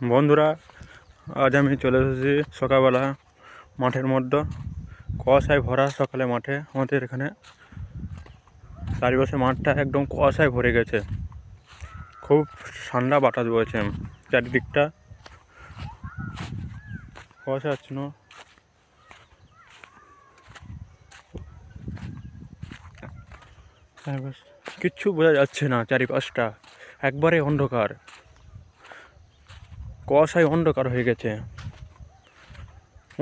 বন্ধুরা, আজ আমি চলে এসেছি সকালবেলা মাঠের মধ্যে। কুয়াশায় ভরা সকালে মাঠে। আমাদের এখানে চারিপাশে মাঠটা একদম কুয়াশায় ভরে গেছে। খুব ঠান্ডা বাতাস বইছে চারিদিকটা। কুয়াশা আচ্ছন্ন কিচ্ছু বোঝা যাচ্ছে না চারিপাশটা। একবারে অন্ধকার। কুয়াশায় অন্ধকার হয়ে গেছে।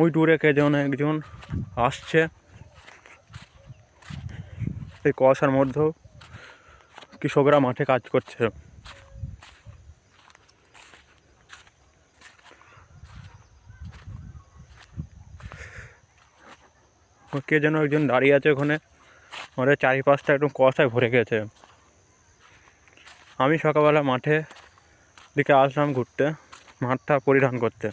ওই দূরে কে যেন একজন আসছে। এই কুয়াশার মধ্যেও কৃষকরা মাঠে কাজ করছে। কে যেন একজন দাঁড়িয়ে আছে ওখানে। আমাদের চারিপাশটা একদম কুয়াশায় ভরে গেছে। আমি সকালবেলা মাঠে দিকে আসলাম ঘুরতে। মাঠটা পরিধান করতে।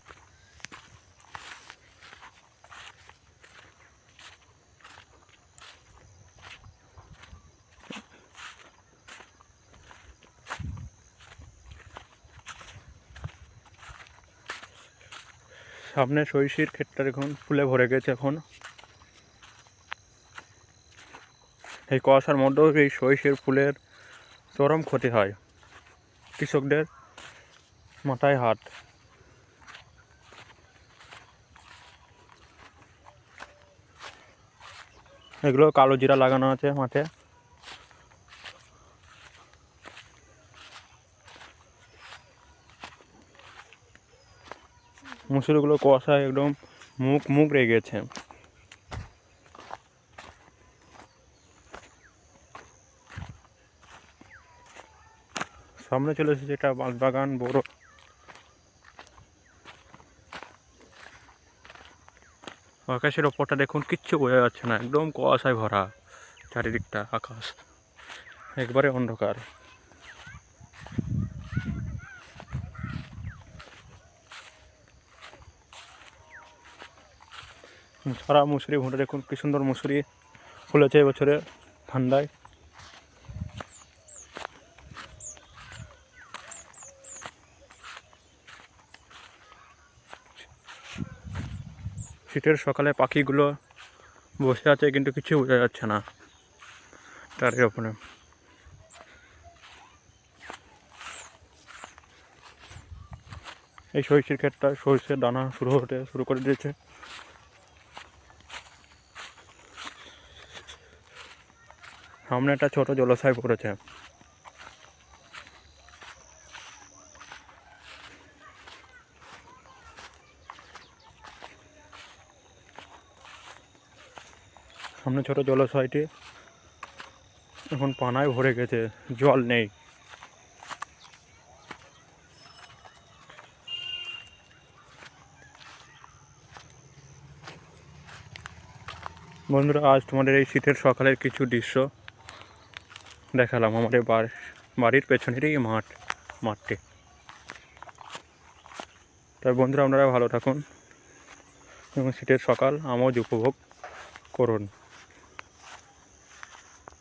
সামনে সরিষির ক্ষেতটা দেখুন, ফুলে ভরে গেছে এখন। এই কুয়াশার মধ্যেও এই সরিষের ফুলের চরম ক্ষতি হয়। কৃষকদের মাথায় হাত। এগুলো কালো জিরা লাগানো আছে মাঠে। মুসুরিগুলো কুয়াশায় একদম মুখ মুখ রেগে গেছে সামনে চলে এসেছে এটা বাগান, বড় আকাশের ওপরটা দেখুন, কিচ্ছু বোঝা যাচ্ছে না, একদম কুয়াশায় ভরা চারিদিকটা আকাশ, একবারে অন্ধকার। সারা মুসুরি ভুঁটে দেখুন, কি সুন্দর মুসুরি ফুলেছে এবছরে ঠান্ডায়। শীতের সকালে পাখিগুলো বসে আছে, কিন্তু কিছু বোঝা যাচ্ছে না তার ওপরে এই সরিষের ক্ষেতটা, সরিষের দানা শুরু হতে শুরু করে দিয়েছে। সামনে একটা ছোট জলাশয় পড়েছে। সামনে ছোট জলাশয়টি। এখন পানায় ভরে গেছে, জল নেই। বন্ধুরা, আজ তোমাদের এই শীতের সকালের কিছু দৃশ্য দেখালাম আমাদের বাড়- বাড়ির পেছনেরই মাঠ, মাঠটি। তাই বন্ধুরা, আপনারা ভালো থাকুন এবং শীতের সকাল আমোজ উপভোগ করুন।